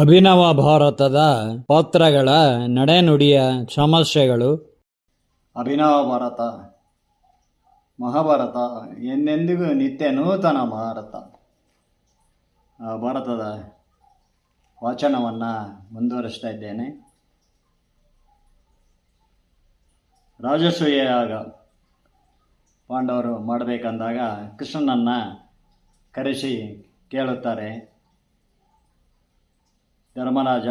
ಅಭಿನವ ಭಾರತದ ಪಾತ್ರಗಳ ನಡೆನುಡಿಯ ಸಮಸ್ಯೆಗಳು. ಅಭಿನವ ಭಾರತ, ಮಹಾಭಾರತ ಎಂದೆಂದಿಗೂ ನಿತ್ಯ ನೂತನ ಭಾರತ. ಭಾರತದ ವಾಚನವನ್ನು ಮುಂದುವರಿಸ್ತಾ ಇದ್ದೇನೆ. ರಾಜಸೂಯಾಗ ಪಾಂಡವರು ಮಾಡಬೇಕಂದಾಗ ಕೃಷ್ಣನನ್ನು ಕರೆಸಿ ಕೇಳುತ್ತಾರೆ. ಧರ್ಮರಾಜ,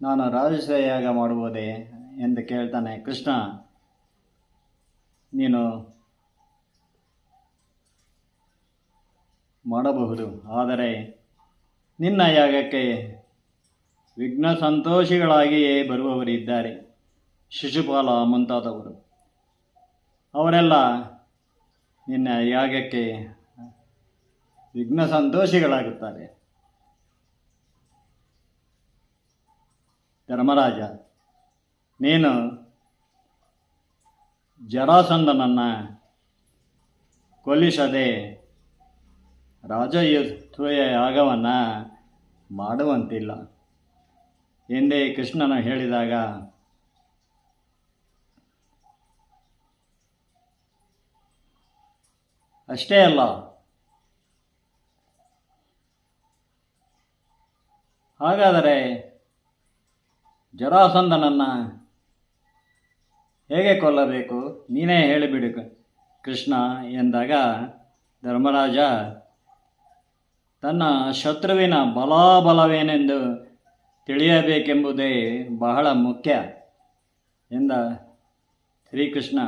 ನಾನು ರಾಜಸೇಯಾಗ ಯಾಗ ಮಾಡುವುದೇ ಎಂದು ಕೇಳ್ತಾನೆ ಕೃಷ್ಣ. ನೀನು ಮಾಡಬಹುದು, ಆದರೆ ನಿನ್ನ ಯಾಗಕ್ಕೆ ವಿಘ್ನ ಸಂತೋಷಿಗಳಾಗಿಯೇ ಬರುವವರಿದ್ದಾರೆ ಶಿಶುಪಾಲ ಮುಂತಾದವರು. ಅವರೆಲ್ಲ ನಿನ್ನ ಯಾಗಕ್ಕೆ ವಿಘ್ನ ಸಂತೋಷಿಗಳಾಗುತ್ತಾರೆ. ಧರ್ಮರಾಜ ನೀನು ಜರಾಸಂದನನ್ನು ಕೊಲ್ಲಿಸದೆ ರಾಜಯುತ್ವಯ ಯಾಗವನ್ನು ಮಾಡುವಂತಿಲ್ಲ. ಎಂದೇ ಕೃಷ್ಣನು ಹೇಳಿದಾಗ ಅಷ್ಟೇ ಅಲ್ಲ ಹಾಗಾದರೆ ಜರಾಸಂದನನ್ನು ಹೇಗೆ ಕೊಲ್ಲಬೇಕು? ನೀನೇ ಹೇಳಿಬಿಡು ಕೃಷ್ಣ ಎಂದಾಗ ಧರ್ಮರಾಜ, ತನ್ನ ಶತ್ರುವಿನ ಬಲಾಬಲವೇನೆಂದು ತಿಳಿಯಬೇಕೆಂಬುದೇ ಬಹಳ ಮುಖ್ಯ ಎಂದ ಶ್ರೀಕೃಷ್ಣ.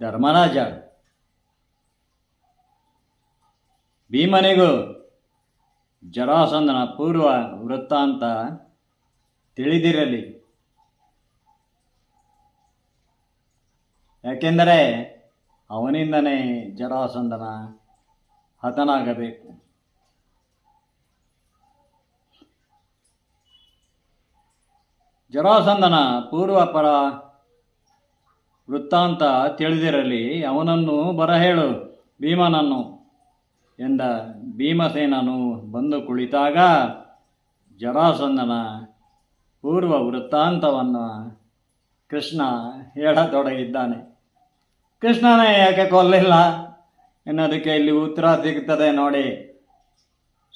ಧರ್ಮರಾಜ, ಭೀಮನಿಗೂ ಜರಾಸಂಧನ ಪೂರ್ವ ವೃತ್ತಾಂತ ತಿಳಿದಿರಲಿ. ಯಾಕೆಂದರೆ ಅವನಿಂದನೇ ಜರಾಸಂದನ ಹತನಾಗಬೇಕು. ಜರಾಸಂದನ ಪೂರ್ವಪರ ವೃತ್ತಾಂತ ತಿಳಿದಿರಲಿ, ಅವನನ್ನು ಬರಹೇಳು ಭೀಮನನ್ನು. ಎಂದ ಭೀಮಸೇನನು ಬಂದು ಕುಳಿತಾಗ ಜರಾಸಂದನ ಪೂರ್ವ ವೃತ್ತಾಂತವನ್ನು ಕೃಷ್ಣ ಹೇಳತೊಡಗಿದ್ದಾನೆ. ಕೃಷ್ಣನೇ ಯಾಕೆ ಕೊಲ್ಲಿಲ್ಲ? ಎನ್ನೋದಕ್ಕೆ ಇಲ್ಲಿ ಉತ್ತರ ಸಿಗ್ತದೆ ನೋಡಿ.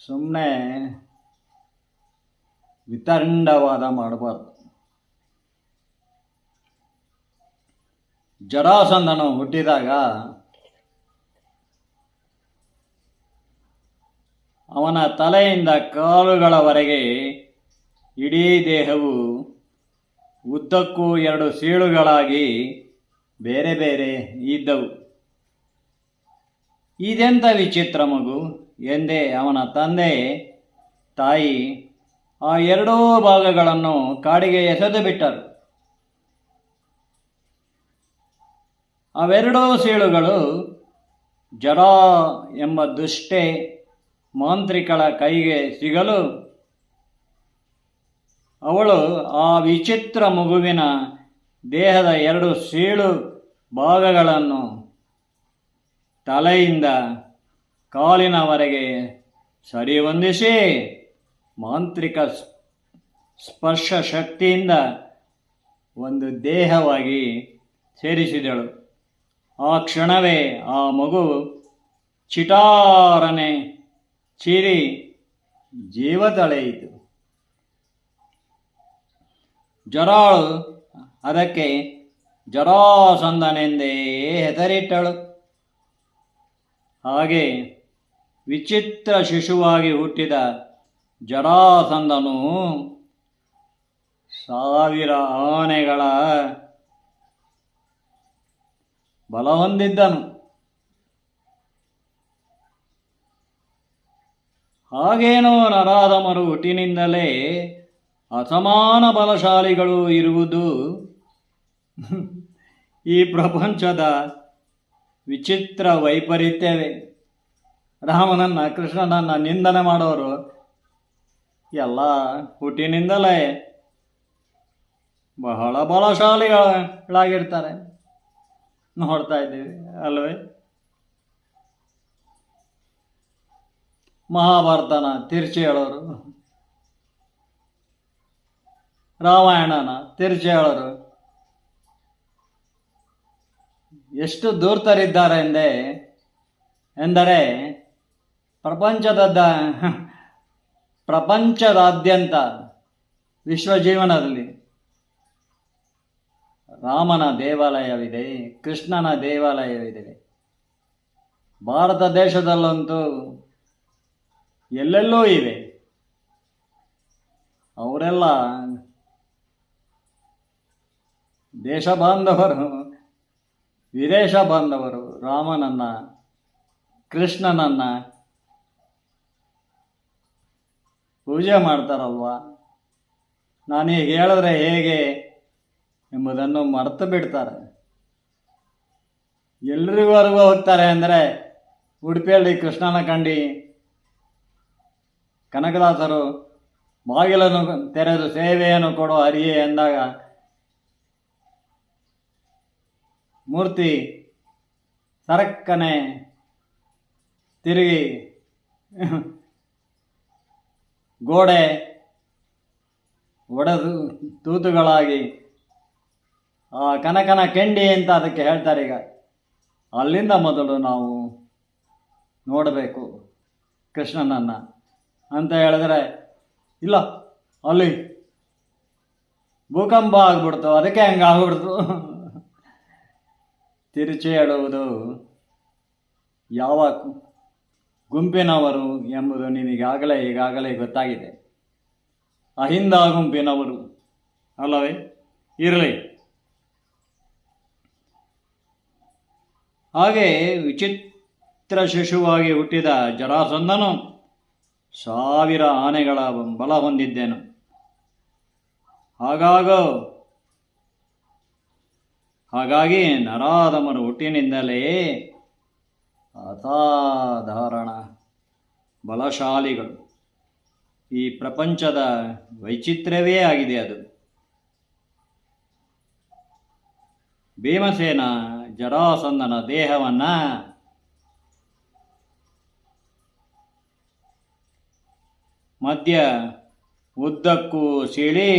ಸುಮ್ಮನೆ ವಿತಂಡವಾದ ಮಾಡಬಾರ್ದು. ಜರಾಸಂದನು ಹುಟ್ಟಿದಾಗ ಅವನ ತಲೆಯಿಂದ ಕಾಲುಗಳವರೆಗೆ ಇಡೀ ದೇಹವು ಉದ್ದಕ್ಕೂ ಎರಡು ಸೀಳುಗಳಾಗಿ ಬೇರೆ ಬೇರೆ ಇದ್ದವು. ಇದೆಂಥ ವಿಚಿತ್ರ ಮಗು ಎಂದೇ ಅವನ ತಂದೆ, ತಾಯಿ ಆ ಎರಡೂ ಭಾಗಗಳನ್ನು ಕಾಡಿಗೆ ಎಸೆದು ಬಿಟ್ಟರು. ಅವೆರಡೂ ಸೀಳುಗಳು ಜಡ ಎಂಬ ದುಷ್ಟೆ ಮಾಂತ್ರಿಕಳ ಕೈಗೆ ಸಿಗಲು ಅವಳು ಆ ವಿಚಿತ್ರ ಮಗುವಿನ ದೇಹದ ಎರಡು ಸೀಳು ಭಾಗಗಳನ್ನು ತಲೆಯಿಂದ ಕಾಲಿನವರೆಗೆ ಸರಿಹೊಂದಿಸಿ ಮಾಂತ್ರಿಕ ಸ್ಪರ್ಶ ಶಕ್ತಿಯಿಂದ ಒಂದು ದೇಹವಾಗಿ ಸೇರಿಸಿದಳು. ಆ ಕ್ಷಣವೇ ಆ ಮಗು ಚಿಟಾರನೆ ಚೀರಿ ತಳೆಯಿತು ಜರಾಳು ಅದಕ್ಕೆ ಜರಾಸಂದನೆಂದೇ ಹೆದರಿಟ್ಟಳು ಹಾಗೆ ವಿಚಿತ್ರ ಶಿಶುವಾಗಿ ಹುಟ್ಟಿದ ಜರಾಸಂದನು ಸಾವಿರ ಆನೆಗಳ ಬಲ ಹೊಂದಿದ್ದನು ಹಾಗೇನೋ ನರಾಧಮರು ಹುಟ್ಟಿನಿಂದಲೇ ಅಸಮಾನ ಬಲಶಾಲಿಗಳು ಇರುವುದು ಈ ಪ್ರಪಂಚದ ವಿಚಿತ್ರ ವೈಪರೀತ್ಯವೇ. ರಾಮನನ್ನ, ಕೃಷ್ಣನನ್ನು ನಿಂದನೆ ಮಾಡೋರು ಎಲ್ಲ ಹುಟ್ಟಿನಿಂದಲೇ ಬಹಳ ಬಲಶಾಲಿಗಳಾಗಿರ್ತಾರೆ. ನೋಡ್ತಾ ಇದ್ದೀವಿ, ಅಲ್ವೇ? ಮಹಾಭಾರತನ ತಿರುಚಿ ಹೇಳೋರು ರಾಮಾಯಣನ ತಿರುಚಿ ಹೇಳೋರು ಎಷ್ಟು ದೂರ್ತರಿದ್ದಾರೆ ಎಂದೇ, ಎಂದರೆ ಪ್ರಪಂಚದ ಪ್ರಪಂಚದಾದ್ಯಂತ ವಿಶ್ವಜೀವನದಲ್ಲಿ ರಾಮನ ದೇವಾಲಯವಿದೆ, ಕೃಷ್ಣನ ದೇವಾಲಯವಿದೆ. ಭಾರತ ದೇಶದಲ್ಲಂತೂ ಎಲ್ಲೆಲ್ಲೂ ಇವೆ ಅವರೆಲ್ಲ ದೇಶ ಬಾಂಧವರು, ವಿದೇಶ ಬಾಂಧವರು, ರಾಮನನ್ನ, ಕೃಷ್ಣನನ್ನ ಪೂಜೆ ಮಾಡ್ತಾರಲ್ವ? ನಾನೀಗ ಹೇಳಿದ್ರೆ ಹೇಗೆ ಎಂಬುದನ್ನು ಮರೆತು ಬಿಡ್ತಾರೆ. ಎಲ್ರಿಗೂ ಹೋಗ್ತಾರೆ ಅಂದರೆ ಉಡುಪಿಯಲ್ಲಿ ಕೃಷ್ಣನ ಕಂಡು ಕನಕದಾಸರು ಬಾಗಿಲನ್ನು ತೆರೆದು ಸೇವೆಯನ್ನು ಕೊಡುವ ಹರಿಯೇ ಎಂದಾಗ ಮೂರ್ತಿ ಸರಕ್ಕನೆ ತಿರುಗಿ ಗೋಡೆ ಒಡೆದು ತೂತುಗಳಾಗಿ ಆ ಕನಕನ ಕೆಂಡಿ ಅಂತ ಅದಕ್ಕೆ ಹೇಳ್ತಾರೆ ಈಗ. ಅಲ್ಲಿಂದ ಮೊದಲು ನಾವು ನೋಡಬೇಕು ಕೃಷ್ಣನನ್ನು. ಅಂತ ಹೇಳಿದ್ರೆ, ಇಲ್ಲ, ಅಲ್ಲಿ ಭೂಕಂಪ ಆಗ್ಬಿಡ್ತು, ಅದಕ್ಕೆ ಹಂಗೆ ಆಗ್ಬಿಡ್ತು. ತಿರುಚಿ ಹೇಳುವುದು ಯಾವ ಗುಂಪಿನವರು ಎಂಬುದು ನಿಮಗಾಗಲೇ ಈಗಾಗಲೇ ಗೊತ್ತಾಗಿದೆ. ಅಹಿಂದ ಗುಂಪಿನವರು, ಅಲ್ಲವೇ? ಇರಲಿ. ಹಾಗೆ ವಿಚಿತ್ರ ಶಿಶುವಾಗಿ ಹುಟ್ಟಿದ ಜರಾಸಂಧನು ಸಾವಿರ ಆನೆಗಳ ಬಲ ಹೊಂದಿದ್ದೇನು. ಹಾಗಾಗ, ಹಾಗಾಗಿ ನರಾಧಮರು ಹುಟ್ಟಿನಿಂದಲೇ ಅಸಾಧಾರಣ ಬಲಶಾಲಿಗಳು. ಈ ಪ್ರಪಂಚದ ವೈಚಿತ್ರ್ಯವೇ ಆಗಿದೆ ಅದು. ಭೀಮಸೇನ ಜರಾಸಂದನ ದೇಹವನ್ನ ಮಧ್ಯ ಉದ್ದಕ್ಕೂ ಸೀಳಿ,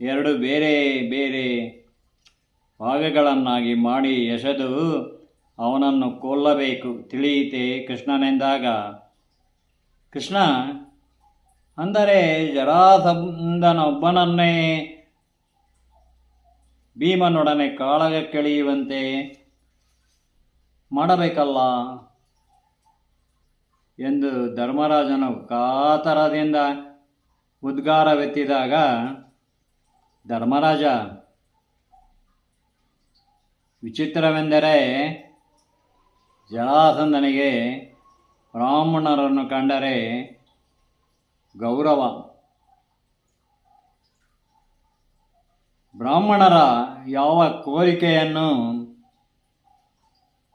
ಎರಡು ಬೇರೆ ಬೇರೆ ಭಾಗಗಳನ್ನಾಗಿ ಮಾಡಿ ಎಸೆದು ಅವನನ್ನು ಕೊಲ್ಲಬೇಕು. ತಿಳಿಯಿತೆ ಕೃಷ್ಣನೆಂದಾಗ, ಕೃಷ್ಣ, ಅಂದರೆ ಜರಾಸಂದನೊಬ್ಬನನ್ನೇ ಭೀಮನೊಡನೆ ಕಾಳಗಕ್ಕೆಳೆಯುವಂತೆ ಮಾಡಬೇಕಲ್ಲ? ಎಂದು ಧರ್ಮರಾಜನು ಕಾತರದಿಂದ ಉದ್ಗಾರವೆತ್ತಿದಾಗ ಧರ್ಮರಾಜ, ವಿಚಿತ್ರವೆಂದರೆ ಜಲಾಸಂದನಿಗೆ ಬ್ರಾಹ್ಮಣರನ್ನು ಕಂಡರೆ ಗೌರವ. ಬ್ರಾಹ್ಮಣರ ಯಾವ ಕೋರಿಕೆಯನ್ನು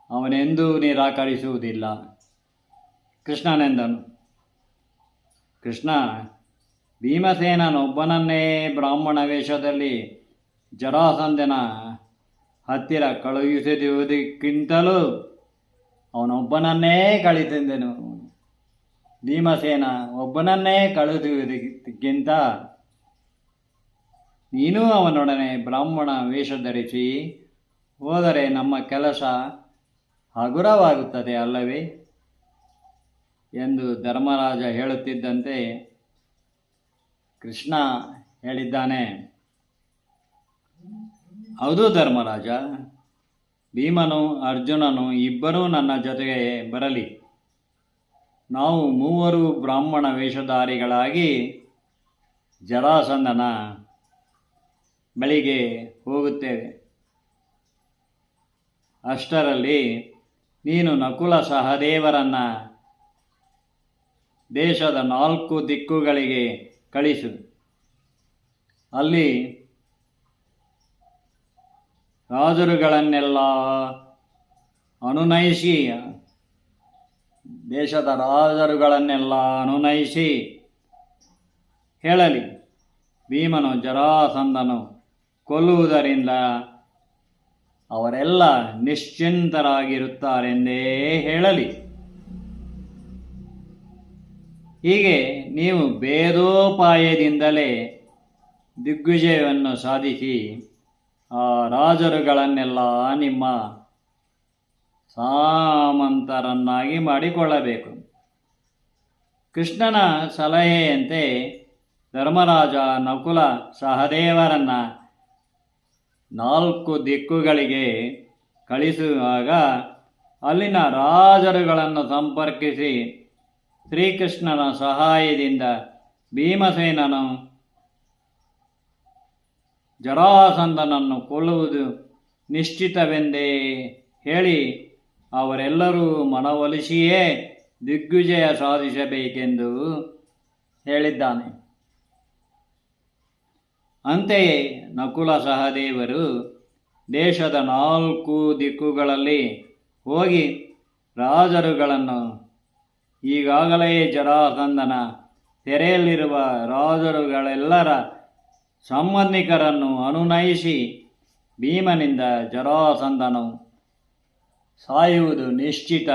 ಅವನೆಂದೂ ನಿರಾಕರಿಸುವುದಿಲ್ಲ. ಕೃಷ್ಣನೆಂದನು. ಕೃಷ್ಣ, ಭೀಮಸೇನನೊಬ್ಬನನ್ನೇ ಬ್ರಾಹ್ಮಣ ವೇಷದಲ್ಲಿ ಜರಾಸಂಧನ ಹತ್ತಿರ ಕಳುಹಿಸಿದುವುದಕ್ಕಿಂತಲೂ ಅವನೊಬ್ಬನನ್ನೇ ಕಳಿಸಿದ್ದೆನು ಭೀಮಸೇನ ಒಬ್ಬನನ್ನೇ ಕಳುಹಿಸುವುದಕ್ಕಿಂತ ನೀನೂ ಅವನೊಡನೆ ಬ್ರಾಹ್ಮಣ ವೇಷ ಧರಿಸಿ ಹೋದರೆ ನಮ್ಮ ಕೆಲಸ ಹಗುರವಾಗುತ್ತದೆ ಅಲ್ಲವೇ? ಎಂದು ಧರ್ಮರಾಜ ಹೇಳುತ್ತಿದ್ದಂತೆ ಕೃಷ್ಣ ಹೇಳಿದ್ದಾನೆ. ಹೌದು ಧರ್ಮರಾಜ, ಭೀಮನು ಅರ್ಜುನನು ಇಬ್ಬರೂ ನನ್ನ ಜೊತೆಗೆ ಬರಲಿ. ನಾವು ಮೂವರು ಬ್ರಾಹ್ಮಣ ವೇಷಧಾರಿಗಳಾಗಿ ಜರಾಸಂದನ ಬಳಿಗೆ ಹೋಗುತ್ತೇವೆ. ಅಷ್ಟರಲ್ಲಿ ನೀನು ನಕುಲ ಸಹದೇವರನ್ನ ದೇಶದ ನಾಲ್ಕು ದಿಕ್ಕುಗಳಿಗೆ ಕಳಿಸು. ಅಲ್ಲಿ ರಾಜರುಗಳನ್ನೆಲ್ಲ ಅನುನಯಿಸಿ, ದೇಶದ ರಾಜರುಗಳನ್ನೆಲ್ಲ ಅನುನಯಿಸಿ ಹೇಳಲಿ. ಭೀಮನು ಜರಾಸಂದನು ಕೊಲ್ಲುವುದರಿಂದ ಅವರೆಲ್ಲ ನಿಶ್ಚಿಂತರಾಗಿರುತ್ತಾರೆಂದೇ ಹೇಳಲಿ. ಹೀಗೆ ನೀವು ಭೇದೋಪಾಯದಿಂದಲೇ ದಿಗ್ವಿಜಯವನ್ನು ಸಾಧಿಸಿ ಆ ರಾಜರುಗಳನ್ನೆಲ್ಲ ನಿಮ್ಮ ಸಾಮಂತರನ್ನಾಗಿ ಮಾಡಿಕೊಳ್ಳಬೇಕು. ಕೃಷ್ಣನ ಸಲಹೆಯಂತೆ ಧರ್ಮರಾಜ ನಕುಲ ಸಹದೇವರನ್ನ ನಾಲ್ಕು ದಿಕ್ಕುಗಳಿಗೆ ಕಳಿಸುವಾಗ ಅಲ್ಲಿನ ರಾಜರುಗಳನ್ನು ಸಂಪರ್ಕಿಸಿ ಶ್ರೀಕೃಷ್ಣನ ಸಹಾಯದಿಂದ ಭೀಮಸೇನನು ಜರಾಸಂದನನ್ನು ಕೊಲ್ಲುವುದು ನಿಶ್ಚಿತವೆಂದೇ ಹೇಳಿ ಅವರೆಲ್ಲರೂ ಮನವೊಲಿಸಿಯೇ ದಿಗ್ವಿಜಯ ಸಾಧಿಸಬೇಕೆಂದು ಹೇಳಿದ್ದಾನೆ. ಅಂತೆಯೇ ನಕುಲ ಸಹದೇವರು ದೇಶದ ನಾಲ್ಕು ದಿಕ್ಕುಗಳಲ್ಲಿ ಹೋಗಿ ರಾಜರುಗಳನ್ನು ಈಗಾಗಲೇ ಜರಾಸಂದನ ತೆರೆಯಲ್ಲಿರುವ ರಾಜರುಗಳೆಲ್ಲರ ಸಂಬಂಧಿಕರನ್ನು ಅನುನಯಿಸಿ ಭೀಮನಿಂದ ಜರಾಸಂದನು ಸಾಯುವುದು ನಿಶ್ಚಿತ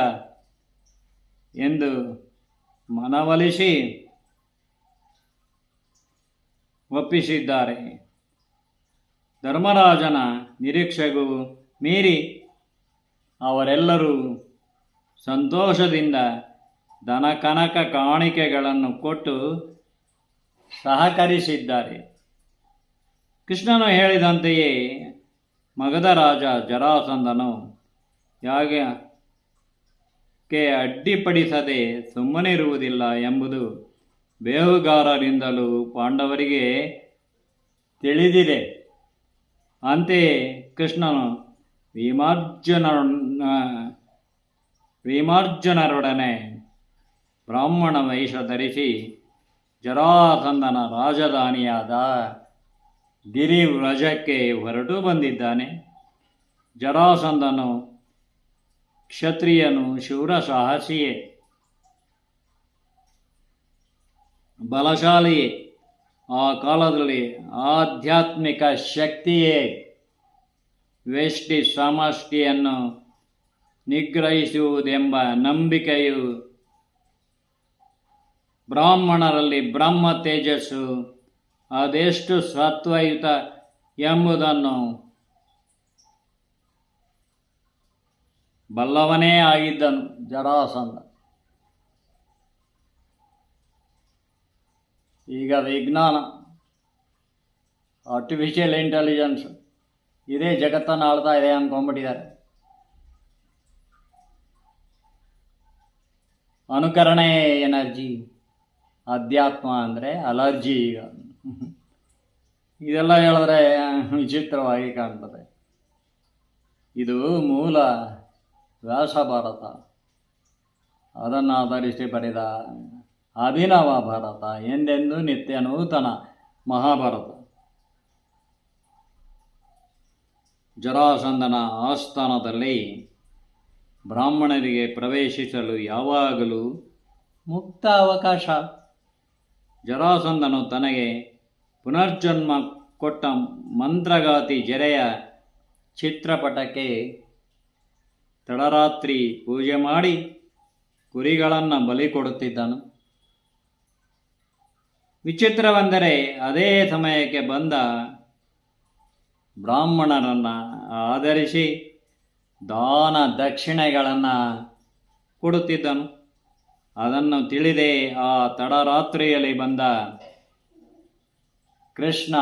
ಎಂದು ಮನವೊಲಿಸಿ ಒಪ್ಪಿಸಿದ್ದಾರೆ. ಧರ್ಮರಾಜನ ನಿರೀಕ್ಷೆಗೂ ಮೀರಿ ಅವರೆಲ್ಲರೂ ಸಂತೋಷದಿಂದ ದನ ಕನಕ ಕಾಣಿಕೆಗಳನ್ನು ಕೊಟ್ಟು ಸಹಕರಿಸಿದ್ದಾರೆ. ಕೃಷ್ಣನು ಹೇಳಿದಂತೆಯೇ ಮಗಧ ರಾಜ ಜರಾಸಂದನು ಯಾಗಕ್ಕೆ ಅಡ್ಡಿಪಡಿಸದೆ ಸುಮ್ಮನಿರುವುದಿಲ್ಲ ಎಂಬುದು ಬೇಹುಗಾರರಿಂದಲೂ ಪಾಂಡವರಿಗೆ ತಿಳಿದಿದೆ. ಅಂತೆಯೇ ಕೃಷ್ಣನು ಭೀಮಾರ್ಜುನ ಭೀಮಾರ್ಜುನರೊಡನೆ ಬ್ರಾಹ್ಮಣ ವೇಷ ಧರಿಸಿ ಜರಾಸಂದನ ರಾಜಧಾನಿಯಾದ ಗಿರಿವ್ರಜಕ್ಕೆ ಹೊರಟು ಬಂದಿದ್ದಾನೆ. ಜರಾಸಂದನು ಕ್ಷತ್ರಿಯನು ಶೂರ ಸಾಹಸಿಯೇ ಬಲಶಾಲಿಯೇ, ಆ ಕಾಲದಲ್ಲಿ ಆಧ್ಯಾತ್ಮಿಕ ಶಕ್ತಿಯೇ. ವ್ಯಷ್ಟಿ ಸಮಷ್ಟಿಯನ್ನು ನಿಗ್ರಹಿಸುವುದೆಂಬ ನಂಬಿಕೆಯು ಬ್ರಾಹ್ಮಣರಲ್ಲಿ ಬ್ರಹ್ಮ ತೇಜಸ್ಸು, ಅದೆಷ್ಟು ಸತ್ವಯುತ ಎಂಬುದನ್ನು ಬಲ್ಲವನೇ ಆಗಿದ್ದನು ಜರಾಸಂಧ. ಈಗ ವಿಜ್ಞಾನ ಆರ್ಟಿಫಿಷಿಯಲ್ ಇಂಟೆಲಿಜೆನ್ಸ್ ಇದೇ ಜಗತ್ತನ್ನು ಆಳ್ತಾ ಇದೆ ಅಂದ್ಕೊಂಡ್ಬಿಟ್ಟಿದ್ದಾರೆ ಅನುಕರಣೆ ಎನರ್ಜಿ. ಅಧ್ಯಾತ್ಮ ಅಂದರೆ ಅಲರ್ಜಿ ಈಗ. ಇದೆಲ್ಲ ಹೇಳಿದ್ರೆ ವಿಚಿತ್ರವಾಗಿ ಕಾಣ್ತದೆ. ಇದು ಮೂಲ ವ್ಯಾಸ ಭಾರತ ಅದನ್ನು ಆಧರಿಸಿ ಪಡೆದ ಅಭಿನವ ಭಾರತ, ಎಂದೆಂದು ನಿತ್ಯ ನೂತನ ಮಹಾಭಾರತ. ಜರಾಸಂದನ ಆಸ್ಥಾನದಲ್ಲಿ ಬ್ರಾಹ್ಮಣರಿಗೆ ಪ್ರವೇಶಿಸಲು ಯಾವಾಗಲೂ ಮುಕ್ತ ಅವಕಾಶ. ಜರಾಸಂಧನು ತನಗೆ ಪುನರ್ಜನ್ಮ ಕೊಟ್ಟ ಮಂತ್ರಗಾತಿ ಜರೆಯ ಚಿತ್ರಪಟಕ್ಕೆ ತಡರಾತ್ರಿ ಪೂಜೆ ಮಾಡಿ ಕುರಿಗಳನ್ನು ಬಲಿ ಕೊಡುತ್ತಿದ್ದನು. ವಿಚಿತ್ರವೆಂದರೆ ಅದೇ ಸಮಯಕ್ಕೆ ಬಂದ ಬ್ರಾಹ್ಮಣರನ್ನು ಆಧರಿಸಿ ದಾನ ದಕ್ಷಿಣೆಗಳನ್ನು ಕೊಡುತ್ತಿದ್ದನು. ಅದನ್ನು ತಿಳಿದೇ ಆ ತಡರಾತ್ರಿಯಲ್ಲಿ ಬಂದ ಕೃಷ್ಣ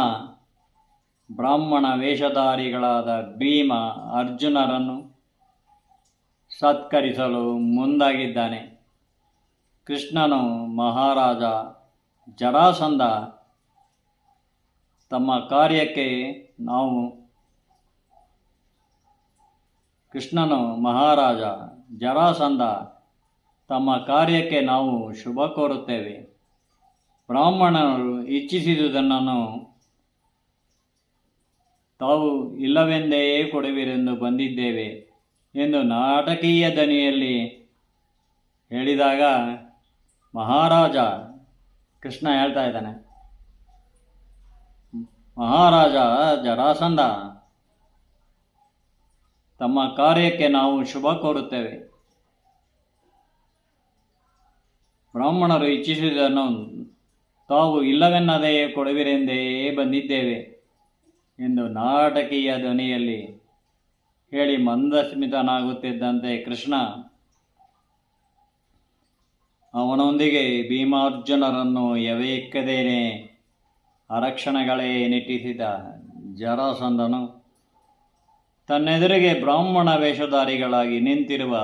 ಬ್ರಾಹ್ಮಣ ವೇಷಧಾರಿಗಳಾದ ಭೀಮ ಅರ್ಜುನರನ್ನು ಸತ್ಕರಿಸಲು ಮುಂದಾಗಿದ್ದಾನೆ. ಕೃಷ್ಣನು ಮಹಾರಾಜ ಜರಾಸಂದ ತಮ್ಮ ಕಾರ್ಯಕ್ಕೆ ನಾವು ಕೃಷ್ಣನು ಮಹಾರಾಜ ಜರಾಸಂಧ ತಮ್ಮ ಕಾರ್ಯಕ್ಕೆ ನಾವು ಶುಭ ಕೋರುತ್ತೇವೆ. ಬ್ರಾಹ್ಮಣರು ಇಚ್ಛಿಸಿದುದನ್ನು ತಾವು ಇಲ್ಲವೆಂದೇ ಕೊಡುವಿರೆಂದು ಬಂದಿದ್ದೇವೆ ಎಂದು ನಾಟಕೀಯ ದನಿಯಲ್ಲಿ ಹೇಳಿದಾಗ ಮಹಾರಾಜ ಕೃಷ್ಣ ಹೇಳ್ತಾ ಇದ್ದಾನೆ. ಮಹಾರಾಜ ಜರಾಸಂದ ತಮ್ಮ ಕಾರ್ಯಕ್ಕೆ ನಾವು ಶುಭ ಕೋರುತ್ತೇವೆ. ಬ್ರಾಹ್ಮಣರು ಇಚ್ಛಿಸಿದನ್ನು ತಾವು ಇಲ್ಲವೆನ್ನದೇ ಕೊಡುವಿರೆಂದೇ ಬಂದಿದ್ದೇವೆ ಎಂದು ನಾಟಕೀಯ ಧ್ವನಿಯಲ್ಲಿ ಹೇಳಿ ಮಂದಸ್ಮಿತನಾಗುತ್ತಿದ್ದಂತೆ ಕೃಷ್ಣ ಅವನೊಂದಿಗೆ ಭೀಮಾರ್ಜುನರನ್ನು ಎವೆಯಕ್ಕದೇನೆ ಅರಕ್ಷಣೆಗಳೇ ನಿಟ್ಟಿಸಿದ ಜರಾಸಂದನು ತನ್ನೆದುರಿಗೆ ಬ್ರಾಹ್ಮಣ ವೇಷಧಾರಿಗಳಾಗಿ ನಿಂತಿರುವ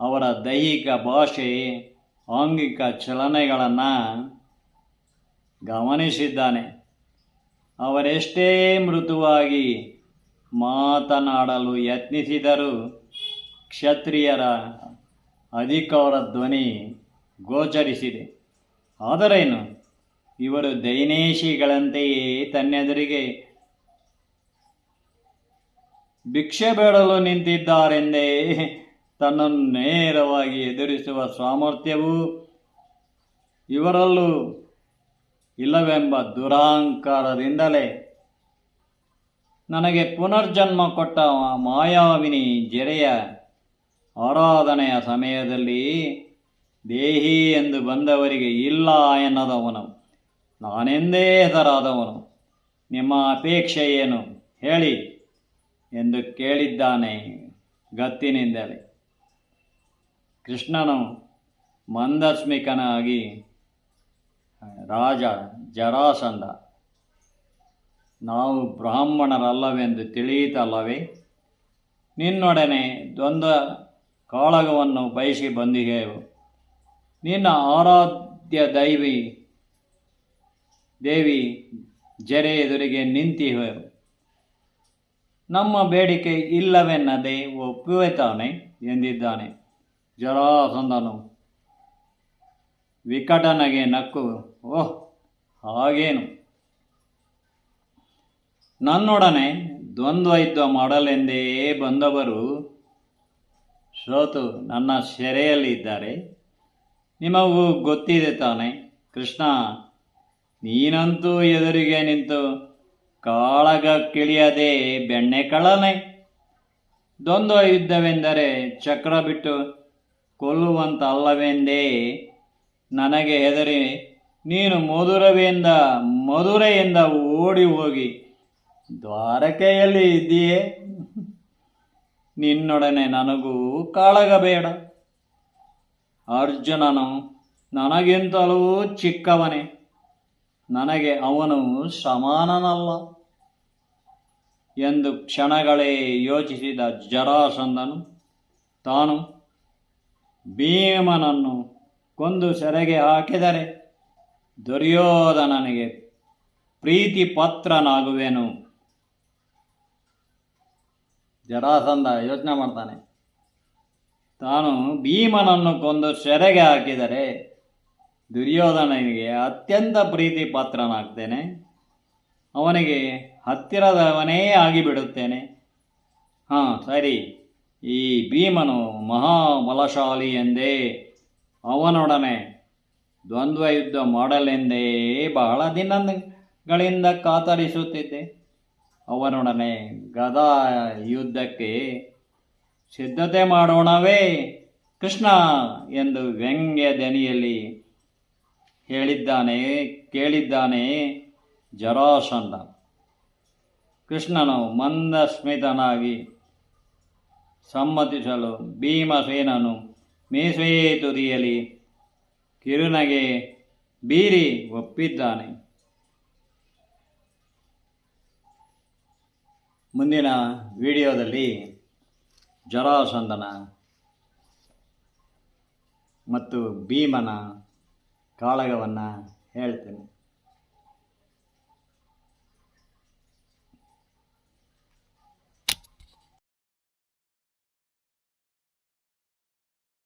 ಅವರ ದೈಹಿಕ ಭಾಷೆ ಆಂಗಿಕ ಚಲನೆಗಳನ್ನು ಗಮನಿಸಿದ್ದಾನೆ. ಅವರೆಷ್ಟೇ ಮೃದುವಾಗಿ ಮಾತನಾಡಲು ಯತ್ನಿಸಿದರೂ ಕ್ಷತ್ರಿಯರ ಅಧಿಕಾರ ಧ್ವನಿ ಗೋಚರಿಸಿದೆ. ಆದರೇನು? ಇವರು ದೈನೇಶಿಗಳಂತೆಯೇ ತನ್ನೆದುರಿಗೆ ಭಿಕ್ಷೆ ಬೇಡಲು ನಿಂತಿದ್ದಾರೆಂದೇ ತನ್ನನ್ನು ನೇರವಾಗಿ ಎದುರಿಸುವ ಸಾಮರ್ಥ್ಯವೂ ಇವರಲ್ಲೂ ಇಲ್ಲವೆಂಬ ದುರಾಂಕಾರದಿಂದಲೇ ನನಗೆ ಪುನರ್ಜನ್ಮ ಕೊಟ್ಟ ಮಾಯಾವಿನಿ ಜೆರೆಯ ಆರಾಧನೆಯ ಸಮಯದಲ್ಲಿ ದೇಹಿ ಎಂದು ಬಂದವರಿಗೆ ಇಲ್ಲ ಎನ್ನದವನು. ನಾನೆಂದೇ ಹೆಸರಾದವನು? ನಿಮ್ಮ ಅಪೇಕ್ಷೆ ಏನು? ಹೇಳಿ ಎಂದು ಕೇಳಿದ್ದಾನೆ ಗತ್ತಿನಿಂದಲೇ. ಕೃಷ್ಣನು ಮಂದಸ್ಮಿಕನಾಗಿ ರಾಜ ಜರಾಸಂಧ. ನಾವು ಬ್ರಾಹ್ಮಣರಲ್ಲವೆಂದು ತಿಳಿಯಿತಲ್ಲವೇ? ನಿನ್ನೊಡನೆ ದ್ವಂದ್ವ ಕಾಳಗವನ್ನು ಬಯಸಿ ಬಂದಿಗೆವು ನಿನ್ನ ಆರಾಧ್ಯ ದೈವಿ ದೇವಿ ಜರೆ ಎದುರಿಗೆ ನಿಂತಿಹೆವು ನಮ್ಮ ಬೇಡಿಕೆ ಇಲ್ಲವೆನ್ನದೆ ಒಪ್ಪುವೆ ತಾನೆ ಎಂದಿದ್ದಾನೆ. ಜರಾಸಂದನು ವಿಕಟನಗೆ ನಕ್ಕು. ಓಹ್, ಹಾಗೇನು? ನನ್ನೊಡನೆ ದ್ವಂದ್ವ ಯುದ್ಧ ಮಾಡಲೆಂದೇ ಬಂದವರು ಸೋತು ನನ್ನ ಸೆರೆಯಲ್ಲಿದ್ದಾರೆ ನಿಮಗೂ ಗೊತ್ತಿದೆ ತಾನೆ, ಕೃಷ್ಣ, ನೀನಂತೂ ಎದುರಿಗೆ ನಿಂತು ಕಾಳಗ ಕಿಳಿಯದೆ ಬೆಣ್ಣೆ ಕಳನೆ ದ್ವಂದ್ವ ಯುದ್ಧವೆಂದರೆ ಚಕ್ರ ಬಿಟ್ಟು ಕೊಲ್ಲುವಂತಲ್ಲವೆಂದೇ ನನಗೆ ಹೆದರಿ, ನೀನು ಮಧುರವೆಂದ ಮಧುರೆಯಿಂದ ಓಡಿ ಹೋಗಿ ದ್ವಾರಕೆಯಲ್ಲಿ ಇದ್ದೀಯೇ? ನಿನ್ನೊಡನೆ ನನಗೂ ಕಾಳಗಬೇಡ. ಅರ್ಜುನನು ನನಗಿಂತಲೂ ಚಿಕ್ಕವನೇ, ನನಗೆ ಅವನು ಸಮಾನನಲ್ಲ ಎಂದು ಕ್ಷಣಗಳೇ ಯೋಚಿಸಿದ ಜರಾಸಂದನು ತಾನು ಭೀಮನನ್ನು ಕೊಂದು ಸೆರೆಗೆ ಹಾಕಿದರೆ ದುರ್ಯೋಧನನಿಗೆ ಪ್ರೀತಿ ಪತ್ರನಾಗುವೆನು ಜರಾಸಂಧ ಯೋಚನೆ ಮಾಡ್ತಾನೆ. ತಾನು ಭೀಮನನ್ನು ಕೊಂದು ಸೆರೆಗೆ ಹಾಕಿದರೆ ದುರ್ಯೋಧನನಿಗೆ ಅತ್ಯಂತ ಪ್ರೀತಿ ಪಾತ್ರನಾಗ್ತೇನೆ ಅವನಿಗೆ ಹತ್ತಿರದವನೇ ಆಗಿಬಿಡುತ್ತೇನೆ. ಹಾಂ, ಸರಿ. ಈ ಭೀಮನು ಮಹಾಬಲಶಾಲಿ ಎಂದೇ ಅವನೊಡನೆ ದ್ವಂದ್ವ ಯುದ್ಧ ಮಾಡಲೆಂದೇ ಬಹಳ ದಿನಗಳಿಂದ ಕಾತರಿಸುತ್ತಿದ್ದೆ. ಅವನೊಡನೆ ಗದಾ ಯುದ್ಧಕ್ಕೆ ಸಿದ್ಧತೆ ಮಾಡೋಣವೇ ಕೃಷ್ಣ ಎಂದು ವ್ಯಂಗ್ಯ ದನಿಯಲ್ಲಿ ಹೇಳಿದ್ದಾನೆ, ಕೇಳಿದ್ದಾನೆ ಜರಾಸಂದ ಕೃಷ್ಣನು ಮಂದಸ್ಮಿತನಾಗಿ ಸಮ್ಮತಿಸಲು ಭೀಮಸೇನನು ಮೀಸೆ ತುದಿಯಲಿ ಕಿರುನಗೆ ಬೀರಿ ಒಪ್ಪಿದ್ದಾನೆ. ಮುಂದಿನ ವಿಡಿಯೋದಲ್ಲಿ ಜರಾಸಂದನ ಮತ್ತು ಭೀಮನ ಕಾಳಗವನ್ನು ಹೇಳ್ತೇನೆ.